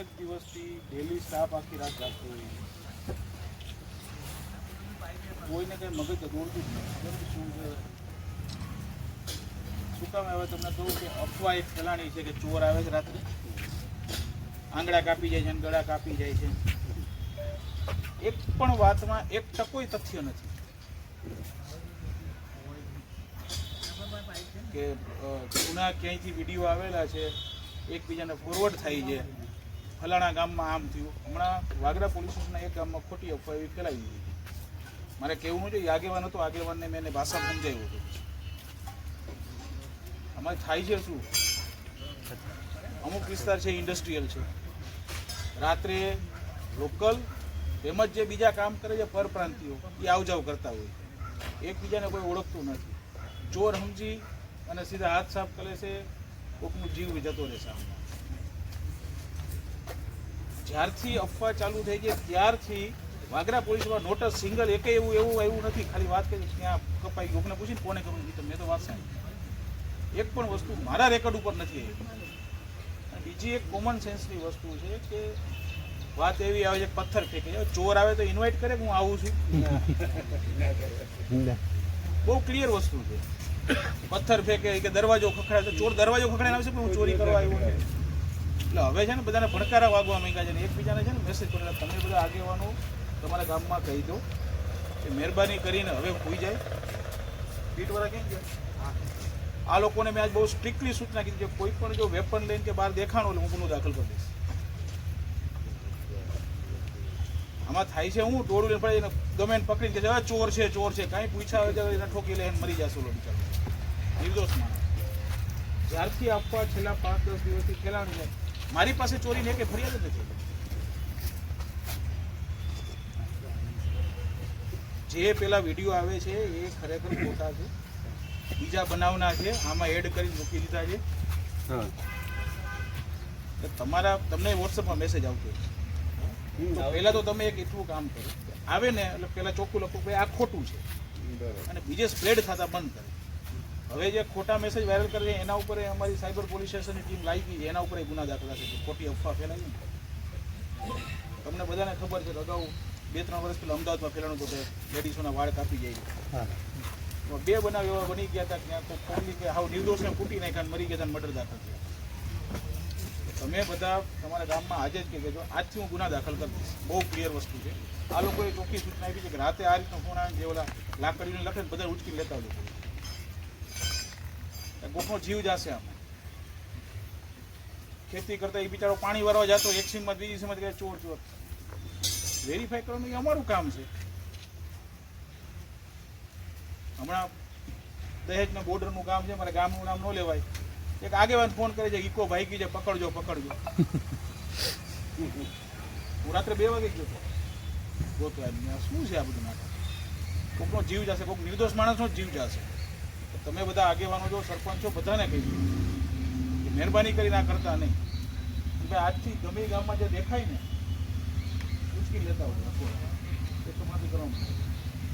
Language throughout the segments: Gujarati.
એક દિવસથી ડેલી સ્ટાફ આખી રાત જાગતો હોય કોઈને કંઈ મગજ દોડતું જ નથી. શું છે? શું કામ હવે તમને કહું કે અફવા એક ફેલાણી છે કે ચોર આવે છે રાત્રે? આંગળા કાપી જાય છે અને ગળા કાપી જાય છે. એક પણ વાતમાં એક ટકોય તથ્ય નથી. કે જૂના ક્યાંયથી વીડિયો આવેલા છે, એકબીજાને ફોરવર્ડ થાય છે. ફલાણા ગામમાં આમ થયું. હમણાં વાગરા પોલીસ સ્ટેશનના એક ગામમાં ખોટી અફવા એવી ફેલાવી દીધી મારે કહેવું જોઈએ આગેવાન હતો, આગેવાનને મેં એને ભાષા સમજાવ્યું હતું. અમારે થાય છે શું? અમુક વિસ્તાર છે, ઇન્ડસ્ટ્રીયલ છે. રાત્રે લોકલ તેમજ જે બીજા કામ કરે છે, પરપ્રાંતિઓ, એ આવજાવ કરતા હોય. એકબીજાને કોઈ ઓળખતું નથી. ચોર સમજી અને સીધા હાથ સાફ કરે છે, કોકનું જીવ જતો રહેશે આમાં. જ્યારથી અફવા ચાલુ થઈ છે ત્યારથી વાગરા પોલીસમાં નોટસ સિંગલ એકે એવું એવું આવ્યું નથી. ખાલી વાત કરી ત્યાં કપાઈ ગયું. કોને પૂછીને કોને કરવું તો મેં તો વાત સાંભળી. એક પણ વસ્તુ મારા રેકોર્ડ ઉપર નથી આવી. બીજી એક કોમન સેન્સની વસ્તુ છે કે વાત એવી આવે છે પથ્થર ફેંકે છે. ચોર આવે તો ઇન્વાઇટ કરે કે હું આવું છું? બહુ ક્લિયર વસ્તુ છે. પથ્થર ફેંકે કે દરવાજો ખખડાય તો ચોર દરવાજો ખખડાઈને આવશે પણ હું ચોરી કરવા આવ્યો એટલે હવે છે ને બધાને ભણકારા વાગવા માંગ્યા છે ને એકબીજાને છે ને મેસેજ કરે તમે બધા આગેવાનો તમારા ગામમાં કહી દો કે મહેરબાની કરીને હવે હોઈ જાય. પીટવાળા કેમ ગયા? આ લોકોને મેં આજ બહુ સ્ટ્રિક્ટલી સૂચના કીધી છે કોઈ પણ જો વેપન લઈને કે બહાર દેખાણો એટલે હું ગુનો દાખલ કરી દઈશ. આમાં થાય છે હું ટોળું લઈને પડે ગમે પકડીને કે છે, "હવે ચોર છે ચોર છે કાંઈ પૂછ્યા હોય તો એને ઠોકી લઈને મરી જશે ઓલો બિચારો. નિર્દોષ માણસ. જ્યારથી આપવા છેલ્લા પાંચ દસ દિવસથી ખેલાણી છે. મારી પાસે ચોરીને કે ફરિયાદ જ નથી? જે પેલા વીડિયો આવે છે એ ખરેખર ખોટા છે. બીજા બનાવના છે આમાં એડ કરી મૂકી દીધા છે. તમારા તમને વોટ્સઅપમાં મેસેજ આવતો પહેલા તો તમે એક એટલું કામ કરો. આવે ને એટલે પેલા ચોખ્ખું લખો કે આ ખોટું છે. અને બીજે સ્પ્રેડ થતા બંધ કરે. હવે જે ખોટા મેસેજ વાયરલ કરે છે એના ઉપર અમારી સાયબર પોલીસ સ્ટેશનની ટીમ લાગી છે એના ઉપર ગુના દાખલ થશે. ખોટી અફવા ફેલાવી તમને બધાને ખબર છે અગાઉ બે ત્રણ વર્ષ પહેલાં અમદાવાદમાં ફેલાણું હતું લેડીસોના વાળ કાપી જાય તો બે બનાવ એવા બની ગયા હતા ત્યાં કોઈ ફોનની કે હાવ નિર્દોષને કૂટી નાખ્યા મરી ગયા હતા મર્ડર દાખલ થયા. તમે બધા તમારા ગામમાં આજે જ કહેજો આજથી હું ગુના દાખલ કરીશ બહુ ક્લિયર વસ્તુ છે. આ લોકોએ ચોખ્ખી સૂચના આપી છે કે રાતે આ રીતનો ફોન આવે જે ઓલા લાકડીને લખે બધા ઉચકી લેતા લોકો કોકનો જીવ જશે આમ. ખેતી કરતા એ બિચારો પાણી વારવા જતો, એક સીમમાં બીજી સીમમાં કહે ચોર ચોર. વેરીફાઈ કરવાનું એ અમારું કામ છે. હમણાં દહેજના બોર્ડરનું કામ છે, મારે ગામનું નામ ન લેવાય. એક આગેવાન ફોન કરે છે, ઇકો ભાઈ કી છે, પકડજો પકડજો. હું રાત્રે બે વાગે ગયો હતો ગોતવા શું છે આ બધું નાટક? કોકનો જીવ જશે, કોક નિર્દોષ માણસનો જીવ જશે. તમે બધા આગેવાનો જો, સરપંચો બધાને કહી દો કે મહેરબાની કરીને આ કરતા નહીં. ભાઈ આજથી ગમે ગામમાં જે દેખાય ને, ઉચકી લેતા હોય એ તો માફી કરવાનું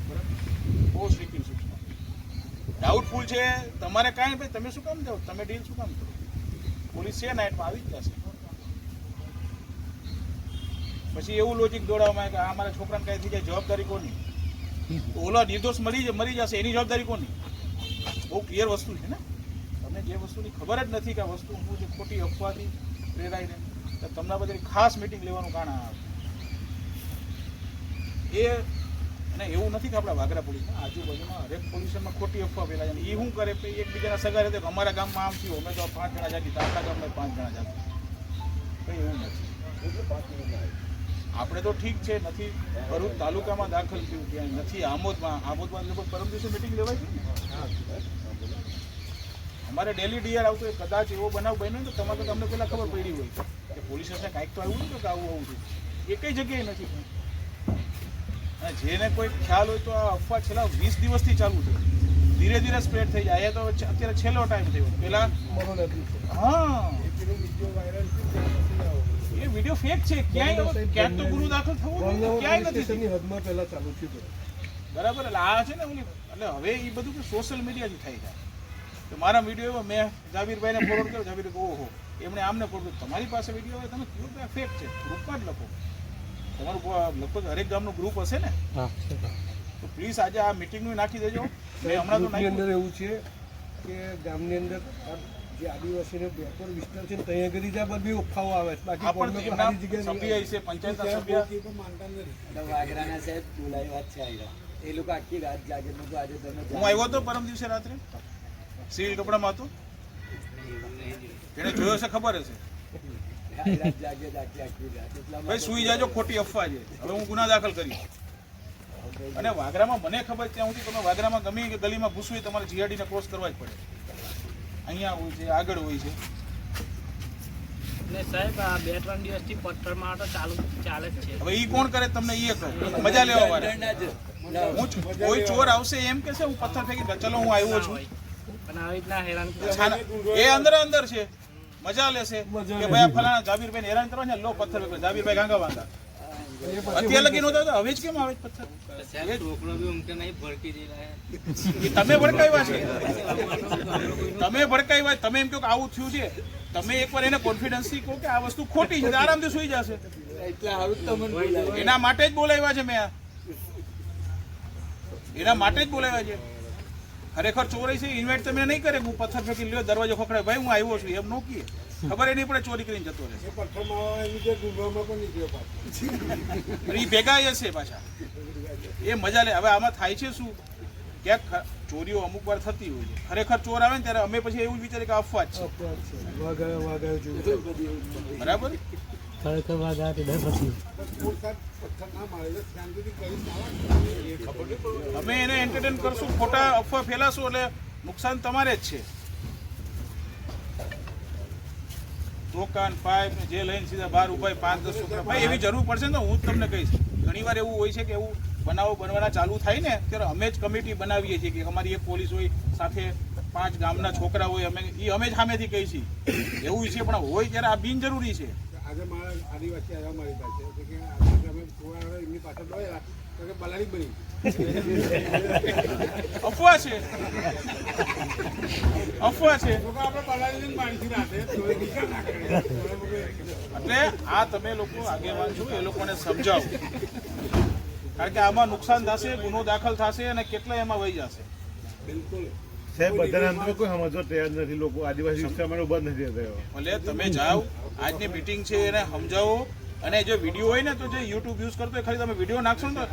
બરાબર? બહુ સ્લીપિંગ સૂચના ડાઉટફુલ છે. તમારે કાંઈ ભાઈ તમે શું કામ જાઓ? તમે ડીલ શું કામ કરો? પોલીસ છે નાઇટમાં આવી જ જશે. પછી એવું લોજિક દોડાવવામાં કે આ મારા છોકરાને કાંઈ થઈ જાય, જવાબદારી કોની? ઓલો નિર્દોષ મરી મરી જશે, એની જવાબદારી કોની? બહુ ક્લિયર વસ્તુ છે ને? તમને જે વસ્તુની ખબર જ નથી કે આ વસ્તુ શું છે ખોટી અફવાથી પ્રેરાઈને તો તમને બધી ખાસ મિટિંગ લેવાનું કારણ આવે એ અને એવું નથી કે આપણા વાગરા પોલીસમાં આજુબાજુમાં હરેક પોલ્યુશનમાં ખોટી અફવા ફેલાય છે. એ શું કરે કે એકબીજાના સગા રીતે અમારા ગામમાં આમ થયું, અમે તો પાંચ જણા જાગી આપણા ગામમાં પાંચ જણા જાગી. કંઈ એવું નથી. આપણે તો ઠીક છે, નથી. ભરૂચ તાલુકામાં દાખલ થયું, ત્યાં નથી. આમોદમાં આમોદમાં લગભગ પરમ દિવસે મિટિંગ લેવાય છે ને? અમારે ડેલી ડીઆર આવતો હોય કદાચ એવો બનાવ બન્યો ને તો તમારે તો તમને પહેલાં ખબર પડી હોય. કે પોલીસ સ્ટેશન કાંઈક તો આવ્યું ને કે આવું આવું છે? એ કઈ જગ્યાએ નથી. અને જેને કોઈ ખ્યાલ હોય તો આ અફવા છેલ્લા વીસ દિવસથી ચાલુ છે. ધીરે ધીરે સ્પ્રેડ થઈ જાય. એ તો અત્યારે છેલ્લો ટાઈમ થયો. પેલા હા. એ વીડિયો ફેક છે. ક્યાંય ક્યાંક તો ગુરુ દાખલ થવું. ક્યાંય નથી. થયો. બરાબર એટલે આ છે ને એટલે હવે એ બધું સોશિયલ મીડિયાથી થાય છે. તો મારા વીડિયો મેં જાવીરભાઈને ફોરવર્ડ કર્યો. જાવીર ઓહો એમણે આમને ખોટું તમારી પાસે વીડિયો હોય તમે કયો કે ફેક છે. ગ્રુપમાં જ લખો. તમારું લગભગ હરેક ગામનું ગ્રુપ હશે ને? તો પ્લીઝ આજે આ મિટિંગનું નાખી દેજો. મેં હમણાં તો અંદર એવું છે કે ગામની અંદર જે આદિવાસીનો બેકવર્ડ વિસ્તાર છે ત્યાં આગળ જ આ બધી અફવાઓ આવે છે. બાકી પણ સભ્ય છે સભ્ય પંચાયતના સભ્ય. એટલે વાગરાના સાહેબ બોલાવી વાત છે. એ લોકો આખી રાત જાગે. લોકો આજે તમે હું આવ્યો હતો પરમ દિવસે રાત્રે? સિવિલ કપડામાં હતું? એને જોયો છે ખબર હશે? ભાઈ સુઈ જાજો ખોટી અફવા છે. હવે હું ગુના દાખલ કરીશ. અને વાગરામાં મને ખબર છે ત્યાં સુધી તમે વાગરામાં ગમે કે ગલીમાં ઘૂસવું હોય તમારે જીઆરડીને ક્રોસ કરવા જ પડે. અહીંયા હોય છે આગળ હોય છે. ને સાહેબ આ બે ત્રણ દિવસથી પથ્થર મારો ચાલુ ચાલે જ છે. હવે ઈ કોણ કરે તમને ઈ કહો. મજા લેવા વાળા. હું કોઈ ચોર આવશે એમ કે છે? હું પથ્થર ફેંકી. ચલો હું આવ્યો છું. પણ આવી રીતના હેરાન એ અંદર અંદર છે. મજા લેશે કે ભાઈ ફલાણા જાબીરભાઈ હેરાન કરવા છે લો પથ્થર ફેંકો જાબીરભાઈ ગાંગા વાંગા અત્યારે લગી નહોતા તો હવે જ કેમ આવે પથ્થર? તમે ભડકાવ્યા છે. તમે ભડકાવ્યા તમે એમ કહો કે આવું થયું છે. તમે એકવાર એને કોન્ફિડન્સથી કહો કે આ વસ્તુ ખોટી છે આરામથી સુઈ જશે. એટલે હારું તમને એના માટે જ બોલાવ્યા છે મેં એના માટે જ બોલાવ્યા છે. ખરેખર ચોરી છે ઇન્વાઇટ તમે નહીં કરે હું પથ્થર ફેંકી લ્યો દરવાજો ખખડાય. ભાઈ હું આવ્યો છું એમ નો કીએ. ખબર એ નહીં પડે ચોરી કરીને જતો રહે એ ભેગા હશે પાછા. એ મજા લે. હવે આમાં થાય છે શું? ક્યાંક ચોરીઓ અમુક વાર થતી હોય છે. ખરેખર ચોર આવે ને ત્યારે અમે પછી એવું જ વિચારીએ કે અફવા જ છે. બરાબર? ખરેખર વાત આ પછી. અમે એને એન્ટરટેન કરશું, ખોટા અફવા ફેલાશું એટલે નુકસાન તમારે જ છે. દુકાન પાઇપ જે લઈને સીધા બહાર ઊભા પાંચ દસ છોકરા ભાઈ, એવી જરૂર પડશે ને હું જ તમને કહીશ. ઘણી વાર એવું હોય છે કે એવું બનાવો બનવાના ચાલુ થાય ને, ત્યારે અમે જ કમિટી બનાવીએ છીએ કે અમારી એક પોલીસ હોય, સાથે પાંચ ગામના છોકરા હોય, અમે એ અમે જ સામેથી કહીએ છીએ. એવું છે, પણ હોય ત્યારે આ બિનજરૂરી છે. આજે મારા આદિવાસી આવ્યા મારી પાસે. એમની પાછળ દોડ્યા બલાડી બની. અફવા છે. અફવા એટલે આ તમે લોકો આગેવાન છો એ લોકોને સમજાવો. કારણ કે આમાં નુકસાન થશે ગુનો દાખલ થશે અને કેટલા એમાં વહી જશે. બિલકુલ. સાહેબ બધાના અંદરમાં કોઈ સમજવા તૈયાર નથી. લોકો આદિવાસી વિસ્તારમાં બંધ નથી થયો એટલે તમે જાઓ આજની મિટિંગ છે એને સમજાવો. અને જો વીડિયો હોય ને તો જે યુટ્યુબ યુઝ કરતો હોય ખાલી તમે વીડિયો નાખશો ને તો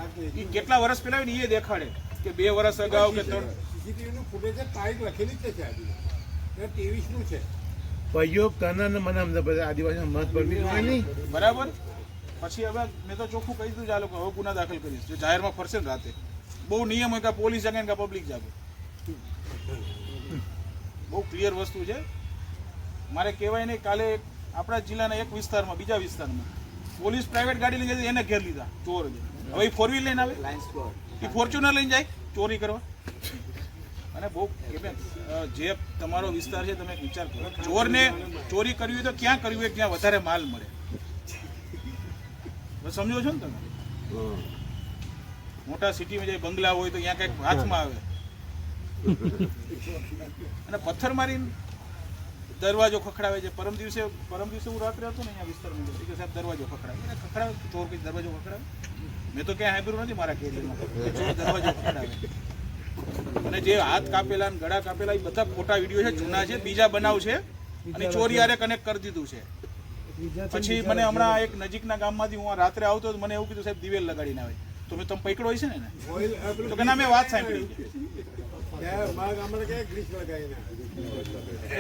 એ કેટલા વર્ષ પહેલા એ દેખાડે. કે બે વર્ષ અગાઉ કે ત્રણ. સીસીટીવીનું ફૂટેજ તારીખ લખેલી જ છે ત્રેવીસનું છે. ભાઈઓ તને ને મને આદિવાસી મત પડવી નહીં? બરાબર? પછી હવે મેં તો ચોખ્ખું કહી દીધું ચાલો આ હવે ગુના દાખલ કરીશ જો જાહેરમાં ફરશે ને રાતે. બહુ નિયમ હોય કે પોલીસ જાગે ને કે પબ્લિક જાગે. બહુ ક્લિયર વસ્તુ છે. મારે કહેવાય નહીં કાલે આપણા જિલ્લાના એક વિસ્તારમાં બીજા વિસ્તારમાં પોલીસ પ્રાઇવેટ ગાડી લઈને જતી એને ઘેર લીધા ચોર હવે એ ફોર વ્હીલ લઈને આવે. એ ફોર્ચ્યુનર લઈને જાય ચોરી કરવા. અને બહુ જે તમારો વિસ્તાર છે તમે વિચાર કરો. ચોરને ચોરી કરવી હોય તો ક્યાં કરવી હોય ક્યાં વધારે માલ મળે? બસ સમજો છો ને તમે? મોટા સિટીમાં જે બંગલા હોય તો ત્યાં કંઈક હાથમાં આવે. અને પથ્થર મારીને દરવાજો ખખડાવે છે. પરમ દિવસે પરમ દિવસે હું રાત્રે હતો ને અહીંયા વિસ્તારમાં. કે સાહેબ, દરવાજો ખખડાવે. એટલે ખખડાવે ચોર કઈ દરવાજો ખખડાવે? મેં તો ક્યાંય સાંભળ્યું નથી મારા કેરીમાં ચોર દરવાજો ખખડાવે. અને જે હાથ કાપેલા અને ગળા કાપેલા, એ બધા ખોટા વીડિયો છે, જૂના છે, બીજા બનાવ છે. અને ચોરી આરે કનેક્ટ કરી દીધું છે. પછી મને હમણાં એક નજીકના ગામમાંથી હું રાત્રે આવતો મને એવું કીધું, સાહેબ, દિવેલ લગાડીને આવે. તો મેં, તમે પકડો છે ને તો કે, ના, મેં વાત સાંભળી.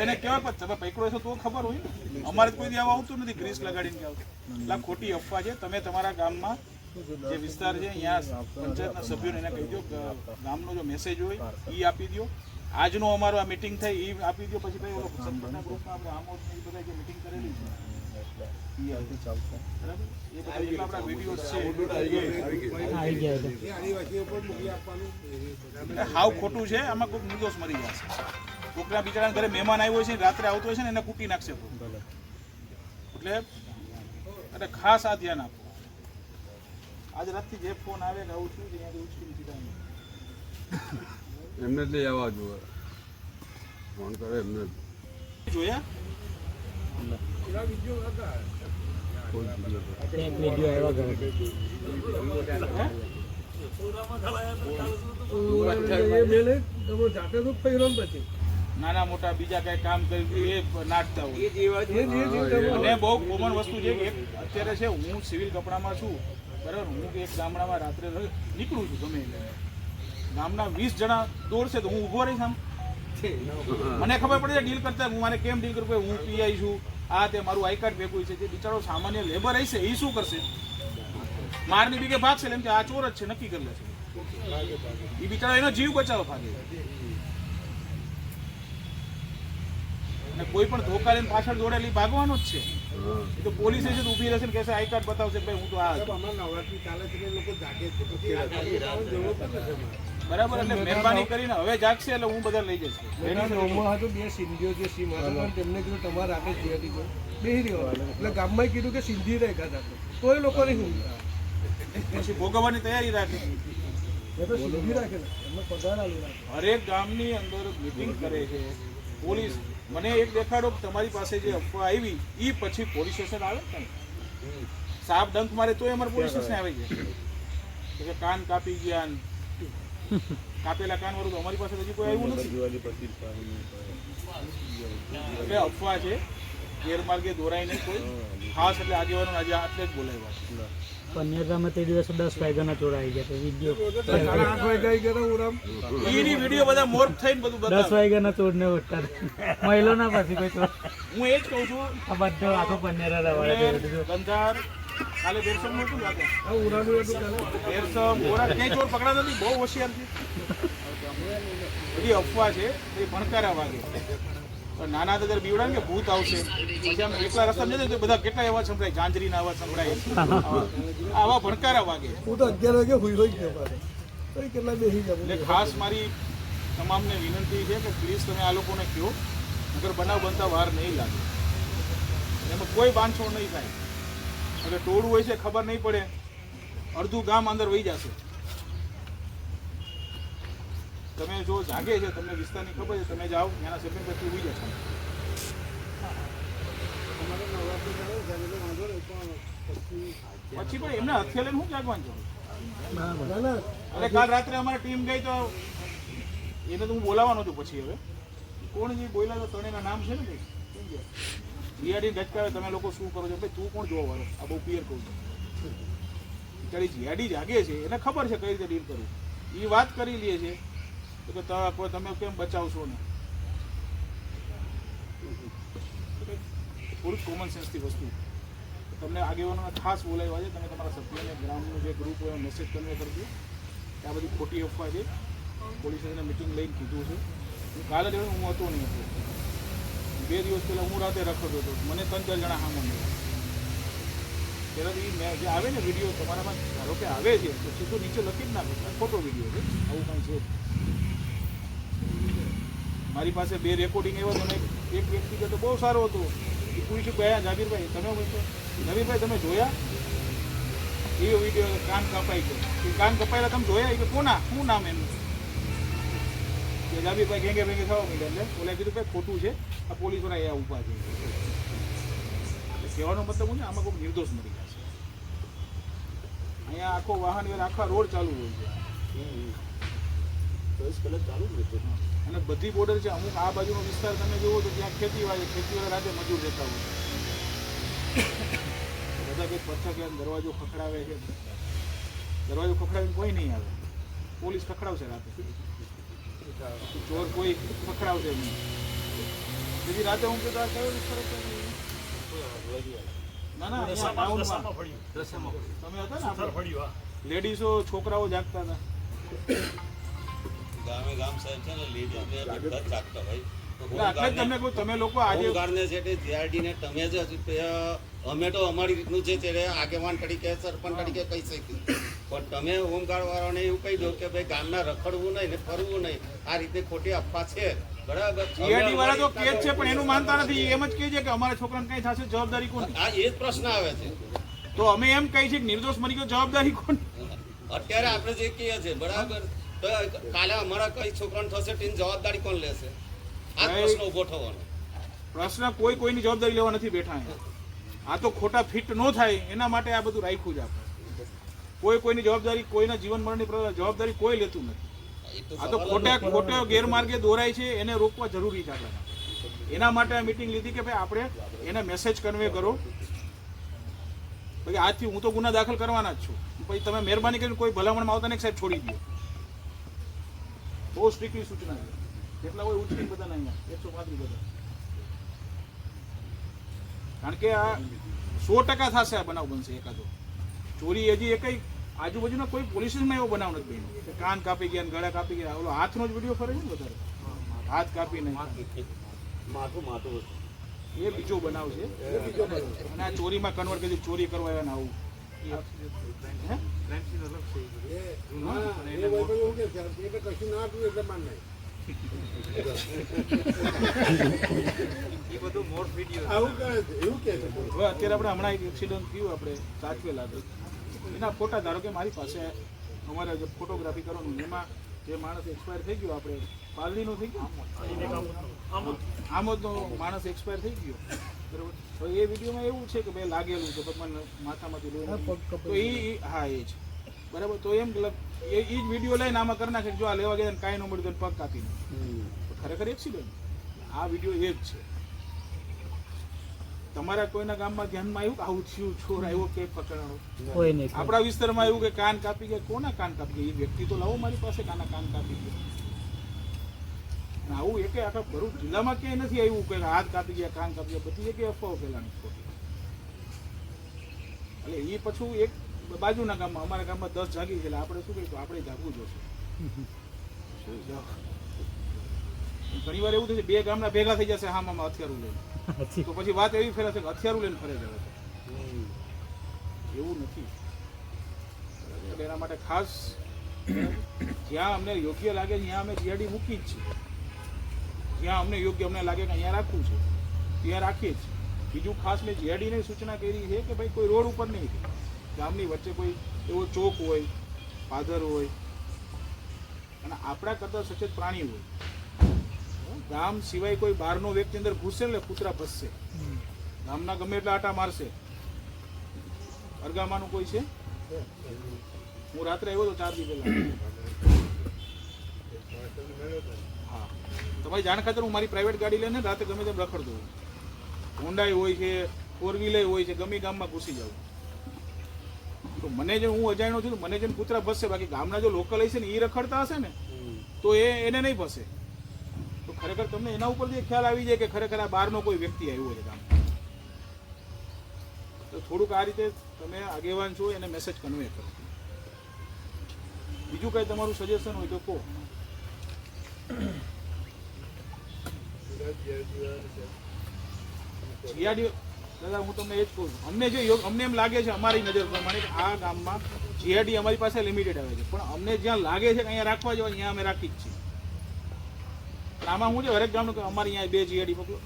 એને કહેવાય પણ તમે પકડો છો તો ખબર હોય ને. અમારે કોઈ દી આવતું નથી ગ્રીસ લગાડીને આવતું એટલે આ ખોટી અફવા છે. તમે તમારા ગામમાં જે વિસ્તાર છે અહીંયા પંચાયતના સભ્યોને એને કહી દો ગામનો જો મેસેજ હોય એ આપી દો. આજનો અમારો આ મીટિંગ થઈ એ આપી દો પછી ભાઈ ઓલો સંપર્કના ગ્રુપમાં આપણે આમો એ બધા જે મિટિંગ કરેલી છે. હાવ ખોટું છે આમાં કોઈ નિર્દોષ મરી જશે. કોકના બિચારા ઘરે મહેમાન આવ્યો છે રાત્રે આવતો હોય છે ને એને કૂટી નાખશે. એટલે એટલે ખાસ આ ધ્યાન આપો. આજ રાતથી જે ફોન આવે ને આવું થયું ત્યાંથી ઉચકીને સીધા એમને જ લઈ આવવા જોઈએ. ફોન કરે એમને. જોયા? પેલા એક વીડિયો આવ્યો જાતે તો પછી. નાના મોટા બીજા કઈ કામ કર્યું એ નાટતા હોય. અને બહુ કોમન વસ્તુ છે કે અત્યારે છે હું સિવિલ કપડામાં છું બરાબર? હું એક ગામડામાં રાત્રે નીકળું છું ગમે એટલે ગામના વીસ જણા દોડશે તો હું ઊભો રહીશ આમ. મને ખબર પડે છે ડીલ કરતા હું મારે કેમ ડીલ કરું હું પીઆઈ છું. આ તે મારું આઈ કાર્ડ ભેગું છે. જે બિચારો સામાન્ય લેબર હશે એ શું કરશે? મારની બીકે ભાગશે એમ કે આ ચોર જ છે નક્કી કરી લેશે. એ બિચારો એનો જીવ બચાવ ભાગે. અને કોઈ પણ ધોકા લઈને પાછળ દોડેલી ભાગવાનો જ છે. એ તો પોલીસ જ તો ઊભી રહેશે ને કહેશે આઈ કાર્ડ બતાવશે ભાઈ હું તો આ નવરાત્રી ચાલે છે લોકો જાગે છે. બરાબર એટલે મહેરબાની કરીને હવે જાગશે એટલે હું બધા લઈ જઈશ. એના નવમાં હતો બે સિંધીઓ જે સીમ હતા પણ તેમને કીધું તમારે રાતે જે હતી બેહી રહ્યો. એટલે ગામમાં કીધું કે સિંધી રેખા તો તોય લોકો નહીં ઊંઘતા પછી ભોગવવાની તૈયારી એ રાખે હરેક ગામની અંદર મિટિંગ કરે છે. પોલીસ મને એક દેખાડો તમારી પાસે જે અફવા આવી એ પછી પોલીસ સ્ટેશન આવે ને સાપ ડંખ મારે તોય અમારે પોલીસ સ્ટેશન આવી જાય તો કાન કાપી ગયા કાપેલા કાન વાળું તો અમારી પાસે હજી કોઈ આવ્યું નથી. એટલે અફવા છે. ગેરમાર્ગે દોરાય નહીં કોઈ. ખાસ એટલે આગેવાનો આજે આટલે જ બોલાવ્યા છે પન્નેરામાં તે દિવસે દસ વાગ્યાના ચોરાઈ ગયા વીડિયો બધા મોર્ફ થઈને બધું દસ વાગ્યાના ચોરને વટતા મહિલો ના પછી કોઈ ચોર. હું એ જ કહું છું. આ બધો આખો પન્નેરા રવાડે એટલે કાલે બેરસમનું હતું ઉરાનું હતું કાલે બેરસમ મોરા ક્યાંય ચોર પકડાતા નથી બહુ હોશિયાર છે. બધી અફવા છે એ ભણકારા વાગે. નાના હતા ત્યારે બીવડાવે કે ભૂત આવશે. પછી આમ એકલા રસ્તા જતો તો બધા કેટલા એવા સંભળાય? ગાંજરીના અવાજ સંભળાય. આવા- આવા ભણકારા વાગે. હું તો અગિયાર વાગે હોઈ હોઈ ગયો કેટલા બેસી એટલે ખાસ મારી તમામને વિનંતી છે કે પ્લીઝ તમે આ લોકોને કહો. અગર બનાવ બનતા વાર નહીં લાગે. એમાં કોઈ બાંધછોડ નહીં થાય. એટલે ટોળું હોય છે ખબર નહીં પડે. અડધું ગામ અંદર વહી જશે. તમે જો જાગે છે તમને વિસ્તારની ખબર છે તમે જાઓ ત્યાંના સભ્ય પછી ઊભી જશો. પછી પણ એમને હથિયાર લઈને શું જાગવાનું ના અરે કાલ રાત્રે અમારી ટીમ ગઈ તો એને તો હું બોલાવવાનો છું પછી હવે. કોણ જે બોલ્યા તો ત્રણેયના નામ છે ને ભાઈ? જીઆરડી ગચકાવે તમે લોકો શું કરો છો? ભાઈ તું કોણ જોવા વાળો? આ બહુ ક્લિયર કહું છું. બિચારી જીઆરડી જાગે છે એને ખબર છે કઈ રીતે ડીલ કરવું. એ વાત કરી લે છે તો કે તમે કેમ બચાવશો ને? થોડુંક કોમન સેન્સથી વસ્તુ. તમને આગેવાનોને ખાસ બોલાવ્યા છે. તમે તમારા સભ્યોને ગ્રામનું જે ગ્રુપ હોય મેસેજ કન્વે કરજો. કે આ બધી ખોટી અફવા છે. પોલીસ સ્ટેશને મિટિંગ લઈને કીધું છે. હું કાલે જ આવ્યો, હું હતો નહીં હતો. બે દિવસ પહેલાં હું રાતે રખડતો હતો. મને ત્રણ ચાર જણા હા મળ્યા પહેલાંથી મેં જે આવે ને વીડિયો તમારામાં ધારો કે આવે છે તો સીધો નીચે લખી જ નાખો. ખોટો વીડિયો છે. આવું કાંઈ છે. મારી પાસે બે રેકોર્ડિંગ એવા તમે એક વ્યક્તિ કે બહુ સારો હતો. એ પૂછ્યું કે હા જાબીરભાઈ, તમે નવીરભાઈ તમે જોયા? એ વીડિયો કાન કપાઈ ગયો. એ કાન કપાયેલા તમે જોયા? કે, કોના? શું નામ એનું? જાબીરભાઈ ગેંગે ભેંગે થવા માંડ્યા એટલે ઓલા કીધું કે ખોટું છે. આ પોલીસવાળા અહીંયા ઊભા છે. એટલે કહેવાનો મતલબ હું ને, આમાં કોઈ નિર્દોષ મળી જાય છે. અહીંયા આખો વાહન, આખા રોડ ચાલુ હોય છે. અને બધી બોર્ડર છે અમુક આ બાજુનો વિસ્તાર તમે જુઓ તો ત્યાં ખેતીવાડી ખેતીવાળા રાતે મજૂર રહેતા હોય બધા કંઈક પથ્થર એમ દરવાજો ખખડાવે છે. દરવાજો ખખડાવીને કોઈ નહીં આવે. પોલીસ ખખડાવશે રાતે. ચોર કોઈ ખખડાવશે નહીં. તેથી રાતે હું કીધું કયો વિસ્તાર ના ના તમે હતા ને લેડીઝો છોકરાઓ જાગતા હતા. ગામે ગામ સાહેબ છે ને લેડીઝ ને બધા જ ભાઈ તમે લોકો આજે હોમગાર્ડને છે તે જીઆરડી ને તમે જ અમે તો અમારી રીતનું છે આગેવાન તરીકે સરપંચ તરીકે કહી શકીએ. પણ તમે હોમગાર્ડ વાળાને એવું કહી દો કે ભાઈ ગામના રખડવું નહીં ને ફરવું નહીં. આ રીતે ખોટી અફવા છે. બરાબર? જીઆરડી વાળા તો કે છે પણ એનું માનતા નથી. એમ જ કહે છે કે અમારા છોકરાને કઈ થશે જવાબદારી કોણ આ એ જ પ્રશ્ન આવે છે. તો અમે એમ કહી છે કે નિર્દોષ મરી ગયો જવાબદારી કોણ અત્યારે આપણે જે કહીએ છીએ બરાબર? તો કાલે અમારા કઈ છોકરાને થશે તેની જવાબદારી કોણ લેશે? આ પ્રશ્ન ઊભો થવાનો. પ્રશ્ન કોઈ કોઈની જવાબદારી લેવા નથી બેઠા આ તો ખોટા ફિટ ન થાય એના માટે આ બધું રાખ્યું છે આપણે. કોઈ કોઈની જવાબદારી કોઈના જીવન મરણની જવાબદારી કોઈ લેતું નથી. આ તો ખોટા ખોટા ગેરમાર્ગે દોરાય છે એને રોકવા જરૂરી છે આપણા. એના માટે આ મિટિંગ લીધી કે ભાઈ આપણે એને મેસેજ કન્વે કરો. પછી આજથી હું તો ગુના દાખલ કરવાના જ છું. પછી તમે મહેરબાની કરીને કોઈ ભલામણમાં આવતા ને સાહેબ છોડી દો. બહુ સ્ટ્રિક્ટલી સૂચના છે. જેટલા હોય ઉઠી બધા અહીંયા. એકસો પાંત્રીસ બધા. કારણ કે આ સો ટકા થશે આ બનાવ બનશે એકાદો. ચોરી હજી એકઈ આજુબાજુના કોઈ પોલીસ સ્ટેશનમાં એવો બનાવ નથી બન્યો. કાન કાપી ગયા ગળા કાપી ગયા. ઓલો હાથનો જ વીડિયો ફરે છે ને વધારે. હાથ કાપી નહીં. માથું માથું એ બીજો બનાવ છે. અને આ ચોરીમાં કન્વર્ટ કરી ચોરી કરવા આવ્યા ને આવું. કશું ના આપ્યું એટલે માન નહીં. આવું કરે છે, એવું કે અત્યારે આપણે હમણાં એક એક્સિડન્ટ થયું આપણે સાચવેલા એના ફોટા ધારો કે મારી પાસે અમારે જે ફોટોગ્રાફી કરવાનું એમાં જે માણસ એક્સપાયર થઈ ગયો આપણે પાલડીનો થઈ ગયો? આમોદનો માણસ એક્સપાયર થઈ ગયો. બરોબર? તો એ વિડીયોમાં એવું છે કે ભાઈ લાગેલું છે ભગવાન માથામાંથી લોહી તો એ હા એ જ. બરાબર? તો એમ એ જ વીડિયો લઈને આમાં કરી નાખે જો આ લેવા ગયા કાંઈ ન મળ્યું તો પગ કાપી ખરેખર એક્સિડન્ટ આ વીડિયો એ જ છે. તમારા કોઈના ગામમાં ધ્યાનમાં આવ્યું કે આવું થયું છોર આવ્યો કે પકડાણો કોઈ નહીં આપણા વિસ્તારમાં આવ્યું કે કાન કાપી ગયા? કોના કાન કાપી ગયા? એ વ્યક્તિ તો લાવો મારી પાસે કાના કાન કાપી ગયા? આવું એકે આખા ભરૂચ જિલ્લામાં ક્યાંય નથી આવ્યું કે હાથ કાપી ગયા કાન કાપી ગયા બધી જગ્યાએ અફવાઓ ફેલાણી એટલે એ પછી એક બાજુના ગામમાં અમારા ગામમાં દસ જાગી છે એટલે આપણે શું કહીશું? આપણે જાગવું જોશે ઘણી વાર એવું છે બે ગામના ભેગા થઈ જશે હા મામા હથિયારું લઈને. તો પછી વાત એવી ફેલાશે કે હથિયારું લઈને ફરે જવે છે. એવું નથી. એના માટે ખાસ જ્યાં અમને યોગ્ય લાગે ત્યાં અમે જીઆરડી મૂકી જ છીએ. જ્યાં અમને યોગ્ય અમને લાગે કે અહીંયા રાખવું છે, ત્યાં રાખીએ છીએ. બીજું ખાસ મેં જીઆરડીને સૂચના કરી છે કે ભાઈ કોઈ રોડ ઉપર નહીં ગામની વચ્ચે કોઈ એવો ચોક હોય, પાદર હોય, અને આપણા કરતાં સચેત પ્રાણી હોય. ગામ સિવાય કોઈ બહારનો વ્યક્તિ અંદર ઘૂસે એટલે કૂતરા ભસશે ગામના ગમે એટલા આટા મારશે. અરગામાનું કોઈ છે? હું રાત્રે આવ્યો હતો ચાર દિવસ પહેલા. તમારી જાણ ખાતર હું મારી પ્રાઇવેટ ગાડી લઈને રાતે ગમે તેમ રખડતો હોઉં. હોન્ડાઈ હોય છે ફોર વ્હીલર હોય છે ગમે ગામમાં ઘૂસી જાઉં. તો મને જે હું અજાણ્યો છું મને જેમ કૂતરા ભસશે બાકી ગામના જો લોકલ હશે ને એ રખડતા હશે ને તો એ એને નહીં ભસે. તો ખરેખર તમને એના ઉપરથી ખ્યાલ આવી જાય કે ખરેખર આ બહારનો કોઈ વ્યક્તિ આવ્યો છે ગામ તો થોડુંક આ રીતે તમે આગેવાન છો એને મેસેજ કન્વે કરો. બીજું કંઈ તમારું સજેશન હોય તો કહો. જીઆરડી, દાદા, હું તમને એ જ કહું અમને જે યોગ અમને એમ લાગે છે અમારી નજર પ્રમાણે આ ગામમાં જીઆરડી અમારી પાસે લિમિટેડ આવે છે. પણ અમને જ્યાં લાગે છે કે અહીંયા રાખવા જવા ત્યાં અમે રાખી જ છીએ. આમાં હું છે, હરેક ગામનું કે અમારી અહીંયા બે જીઆરડી મોકલો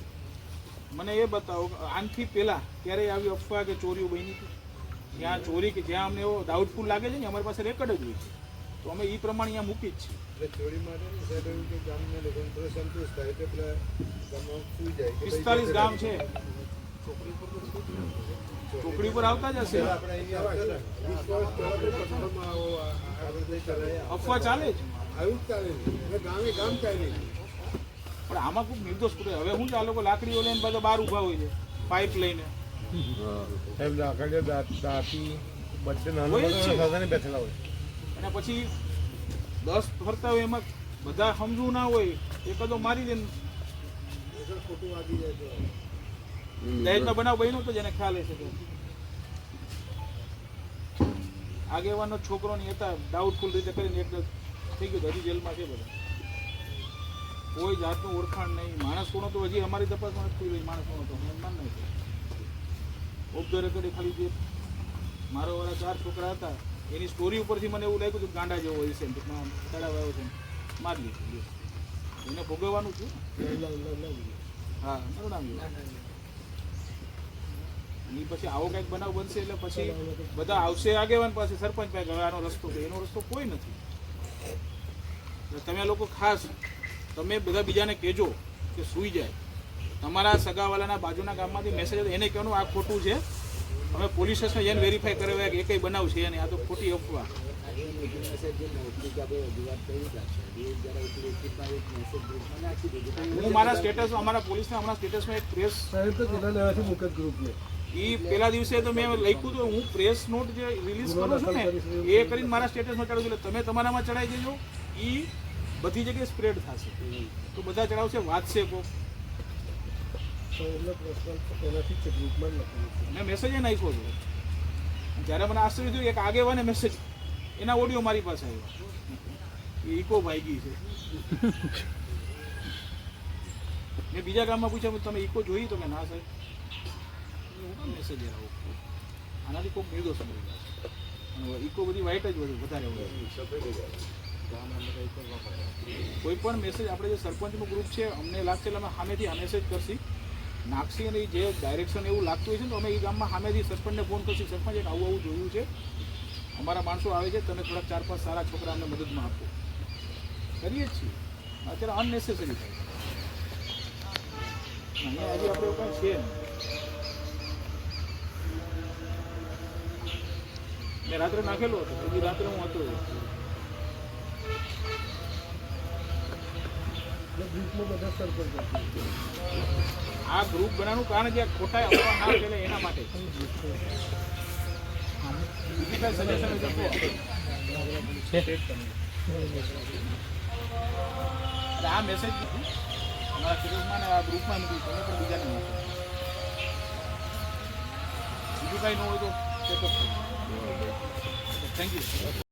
મને એ બતાવો કે આનથી પહેલાં ક્યારેય આવી અફવા કે ચોરીઓ બની હતી? જ્યાં ચોરી કે જ્યાં અમને એવો ડાઉટફુલ લાગે છે ને, અમારી પાસે રેકર્ડ જ હોય છે. તો અમે એ પ્રમાણે અહીંયા મૂકી જ છીએ. એટલે ચોરી માટે સાહેબ એવું કે ગામના લોકોને થોડો સંતોષ થાય એટલે પેલા ગામમાં સુઈ જાય પિસ્તાલીસ ગામ છે. ચોકડી પર આવતા જ હશે. છે. અફવા ચાલે જ. આવું જ ચાલે છે. ગામે ગામ ચાલે પણ આમાં ખૂબ નિર્દોષ કરે હવે હું જ આ લોકો લાકડીઓ લઈને બધા બહાર ઊભા હોય છે. પાઇપ લઈને. સાહેબ લાકડીઓ દાંતી બચ્ચે નાના છે. બેઠેલા હોય. અને પછી દસ ફરતા હોય એમાં બધા સમજવું ના હોય એકાદો મારી દે ખોટું વાગી જાય તો બનાવ બન્યો તો જેને ખ્યાલ હશે તો. આગેવાનો છોકરો ની હતા ડાઉટફુલ રીતે કરીને એક થઈ ગયું હજી જેલમાં છે બધા. કોઈ જાતનું ઓળખાણ નહીં. માણસ કોનો તો હજી અમારી તપાસમાં નથી રહી માણસ કોનો તો મહેમાન નહીં. રેકોર્ડ ખાલી જે મારો વાળા ચાર છોકરા હતા એની સ્ટોરી ઉપરથી મને એવું લાગ્યું કે ગાંડા જેવો હોય છે ટૂંકમાં આવ્યો છે મારી લીધું એને ભોગવવાનું છું. હા, મારું લ્યો. પછી આવો કંઈક બનાવ બનશે એટલે પછી બધા આવશે આગેવાન પાસે, સરપંચ પાસે હવે આનો રસ્તો એનો રસ્તો કોઈ નથી. તમે લોકો ખાસ, તમે બધા બીજાને કહેજો કે સૂઈ જાય. તમારા સગાવાલાના બાજુના ગામમાંથી મેસેજ એને કહેવાનું આ ખોટું છે. અમે પોલીસ સ્ટેશન જઈને વેરીફાઈ કરાવ્યા કે એ કંઈ બનાવ છે નહીં આ તો ખોટી અફવા. કરી હું મારા સ્ટેટસ અમારા પોલીસના હમણાં સ્ટેટસમાં એક પ્રેસ સાહેબ તો તેના લેવાથી મુકત ગ્રુપને એ પેલા દિવસે તો મેં લખ્યું હતું હું પ્રેસ નોટ જે રિલીઝ કરું છું ને એ કરીને મારા સ્ટેટસમાં ચડાવું એટલે તમે તમારામાં ચડાવી દેજો એ બધી જગ્યાએ સ્પ્રેડ થશે. તો બધા ચડાવશે વાંચશે કોક. તો એમનો પ્રશ્ન એનાથી જ ગ્રુપમાં લખેલું મેં મેસેજ નાખ્યો છે. જ્યારે મને આશ્ચર્ય થયું, એક આગેવાને મેસેજ એના ઓડિયો મારી પાસે આવ્યો. એ ઇકો ભાઈગી છે. મેં બીજા ગામમાં પૂછ્યું, તમે ઇકો જોઈ તો કે ના સાહેબ? હું મેસેજ આવો. આનાથી કોઈ નિર્દોષ મળી ઇકો બધી વાઇટ જ વધુ વધારે હોય. કોઈ પણ મેસેજ આપણે જે સરપંચનું ગ્રુપ છે, અમને લાગશે એટલે અમે સામેથી આ મેસેજ કરશી. નાખશી અને જે ડાયરેક્શન એવું લાગતું હોય છે ને, તો અમે એ ગામમાં સામેથી સરપંચને ફોન કરશું. સરપંચ એક આવું આવું જોયું છે. અમારા માણસો આવે છે તમે થોડાક ચાર, પાંચ સારા છોકરા અમને મદદમાં આપો. કરીએ જ છીએ. અત્યારે અનનેસેસરી થાય. અહીંયા હજી આપણે એવું કાંઈ છે મેં રાત્રે નાખેલો હતો, હજી રાત્રે હું હતો ગ્રુપમાં બધા સરપંચ. આ ગ્રુપ બનાવવાનું કારણ જે ખોટા અફવા ના ફેલે એના માટે. બીજી કઈ સજેશન આ મેસેજ અમારા ને આ ગ્રુપમાં મૂકી તમે પણ બીજાને મોકલો બીજું કાંઈ ન હોય તો થેન્ક યુ